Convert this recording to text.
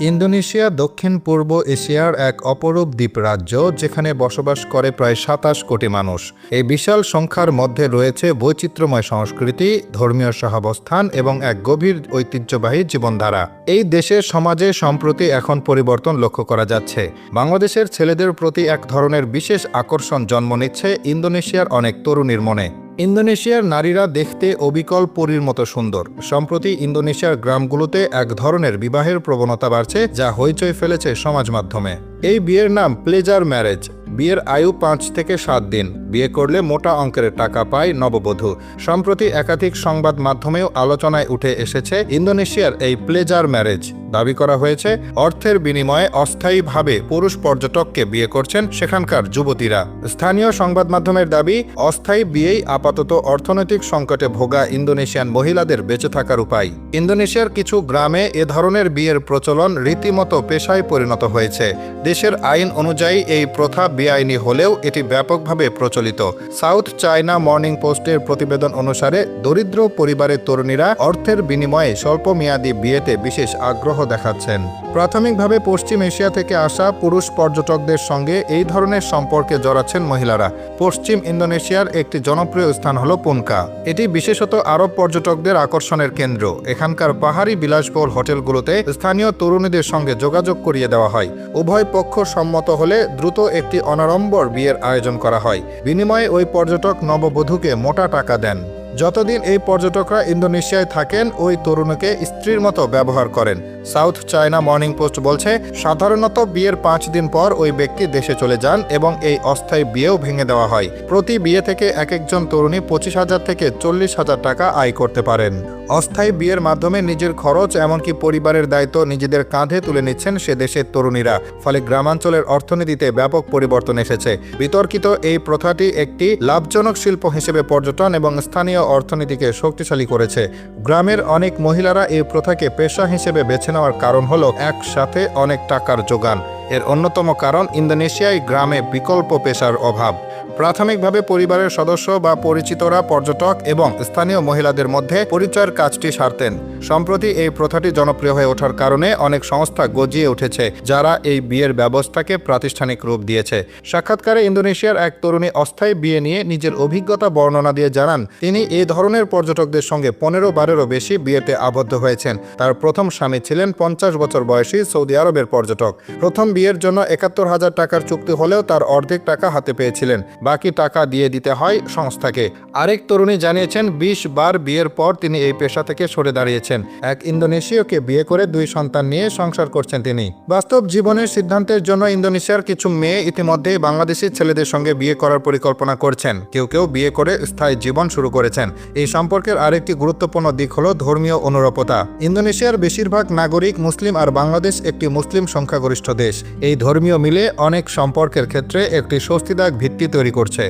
Indonesia, দক্ষিণ পূর্ব এশিয়ার এক অপরূপ দ্বীপ রাজ্য যেখানে বসবাস করে প্রায় সাতাশ কোটি মানুষ। এই বিশাল সংখ্যার মধ্যে রয়েছে বৈচিত্র্যময় সংস্কৃতি, ধর্মীয় সহাবস্থান এবং এক গভীর ঐতিহ্যবাহী জীবনধারা। এই দেশের সমাজে সম্প্রতি এখন পরিবর্তন লক্ষ্য করা যাচ্ছে। বাংলাদেশের ছেলেদের প্রতি এক ধরনের বিশেষ আকর্ষণ জন্ম নিচ্ছে ইন্দোনেশিয়ার অনেক তরুণীর মনে। ইন্দোনেশিয়ার নারীরা দেখতে অবিকল পরীর মতো সুন্দর। সম্প্রতি ইন্দোনেশিয়ার গ্রামগুলোতে এক ধরনের বিবাহের প্রবণতা বাড়ছে, যা হইচই ফেলেছে সমাজ মাধ্যমে। এই বিয়ের নাম প্লেজার ম্যারেজ বিয়ের আয়ু পাঁচ থেকে সাত দিন। বিয়ে করলে মোটা অঙ্কের টাকা পায় নববধূ। সম্প্রতি একাধিক সংবাদ মাধ্যমেও আলোচনায় উঠে এসেছে ইন্দোনেশিয়ার এই প্লেজার ম্যারেজ দাবি করা হয়েছে, অর্থের বিনিময়ে অস্থায়ীভাবে পুরুষ পর্যটককে বিয়ে করছেন সেখানকার যুবতীরা। স্থানীয় সংবাদ মাধ্যমের দাবি, অস্থায়ী বিয়েই আপাতত অর্থনৈতিক সংকটে ভোগা ইন্দোনেশিয়ান মহিলাদের বেঁচে থাকার উপায়। ইন্দোনেশিয়ার কিছু গ্রামে এ ধরনের বিয়ের প্রচলন রীতিমতো পেশায় পরিণত হয়েছে। দেশের আইন অনুযায়ী এই প্রথা বেআইনি হলেও এটি ব্যাপকভাবে প্রচলিত। সাউথ চায়না মর্নিং পোস্টের প্রতিবেদন অনুসারে, দরিদ্র পরিবারের তরুণীরা অর্থের বিনিময়ে স্বল্পমেয়াদী বিয়েতে বিশেষ আগ্রহ দেখাচ্ছেন। প্রাথমিকভাবে পশ্চিম এশিয়া থেকে আসা পুরুষ পর্যটকদের সঙ্গে এই ধরনের সম্পর্কে জড়াচ্ছেন মহিলারা। পশ্চিম ইন্দোনেশিয়ার একটি জনপ্রিয় স্থান হল পুনকা। এটি বিশেষত আরব পর্যটকদের আকর্ষণের কেন্দ্র। এখানকার পাহাড়ি বিলাসবহুল হোটেলগুলোতে স্থানীয় তরুণীদের সঙ্গে যোগাযোগ করিয়ে দেওয়া হয়। উভয় পক্ষ সম্মত হলে দ্রুত একটি অনাড়ম্বর বিয়ের আয়োজন করা হয়। বিনিময়ে ওই পর্যটক নববধূকে মোটা টাকা দেন। যতদিন এই পর্যটকরা ইন্দোনেশিয়ায় থাকেন, ওই তরুণীকে স্ত্রীর মতো ব্যবহার করেন। সাউথ চায়না মর্নিং পোস্ট বলছে, সাধারণত বিয়ের পাঁচ দিন পর ওই ব্যক্তি দেশে চলে যান এবং এই অস্থায়ী বিয়েও ভেঙে দেওয়া হয়। প্রতি বিয়ে থেকে এক একজন তরুণী পঁচিশ হাজার থেকে চল্লিশ হাজার টাকা আয় করতে পারেন। অস্থায়ী বিয়ের মাধ্যমে নিজের খরচ এমনকি পরিবারের দায়িত্ব নিজেদের কাঁধে তুলে নিচ্ছেন সে দেশের তরুণীরা। ফলে গ্রামাঞ্চলের অর্থনীতিতে ব্যাপক পরিবর্তন এসেছে। বিতর্কিত এই প্রথাটি একটি লাভজনক শিল্প হিসেবে পর্যটন এবং স্থানীয় অর্থনীতিকে শক্তিশালী করেছে। গ্রামের অনেক মহিলারা এই প্রথাকে পেশা হিসেবে বেছে নেওয়ার কারণ হল একসাথে অনেক টাকার যোগান। এর অন্যতম কারণ ইন্দোনেশিয়ায় গ্রামে বিকল্প পেশার অভাব। প্রাথমিকভাবে পরিবারের সদস্য বা পরিচিতরা পর্যটক এবং স্থানীয় মহিলাদের মধ্যে পরিচয়ের কাজটি সারতেন। সম্প্রতি এই প্রথাটি জনপ্রিয় হয়ে ওঠার কারণে অনেক সংস্থা গজিয়ে উঠেছে, যারা এই বিয়ের ব্যবস্থাকে প্রাতিষ্ঠানিক রূপ দিয়েছে। সাক্ষাৎকারে ইন্দোনেশিয়ার এক তরুণী অস্থায়ী বিয়ে নিয়ে নিজের অভিজ্ঞতা বর্ণনা দিয়ে জানান, তিনি এই ধরনের পর্যটকদের সঙ্গে পনেরো বারেরও বেশি বিয়েতে আবদ্ধ হয়েছেন। তার প্রথম স্বামী ছিলেন পঞ্চাশ বছর বয়সী সৌদি আরবের পর্যটক। প্রথম বিয়ের জন্য একাত্তর হাজার টাকার চুক্তি হলেও তার অর্ধেক টাকা হাতে পেয়েছিলেন। বাকি টাকা দিয়ে দিতে হয় সংস্থাকে। আরেক তরুণী জানিয়েছেন, বিশ বার বিয়ের পর তিনি এই পেশা থেকে সরে দাঁড়িয়েছেন। এক ইন্দোনেশীয়কে বিয়ে করে দুই সন্তান নিয়ে সংসার করছেন তিনি। বাস্তব জীবনের সিদ্ধান্তের জন্য ইন্দোনেশিয়ার কিছু মেয়ে ইতিমধ্যেই বাংলাদেশি ছেলেদের সঙ্গে বিয়ে করার পরিকল্পনা করছেন। কেউ কেউ বিয়ে করে স্থায়ী জীবন শুরু করেছেন। এই সম্পর্কের আরেকটি গুরুত্বপূর্ণ দিক হল ধর্মীয় অনুরূপতা। ইন্দোনেশিয়ার বেশিরভাগ নাগরিক মুসলিম আর বাংলাদেশ একটি মুসলিম সংখ্যাগরিষ্ঠ দেশ। এই ধর্মীয় মিলে অনেক সম্পর্কের ক্ষেত্রে একটি স্বস্তিদায়ক ভিত্তি তৈরি করছে।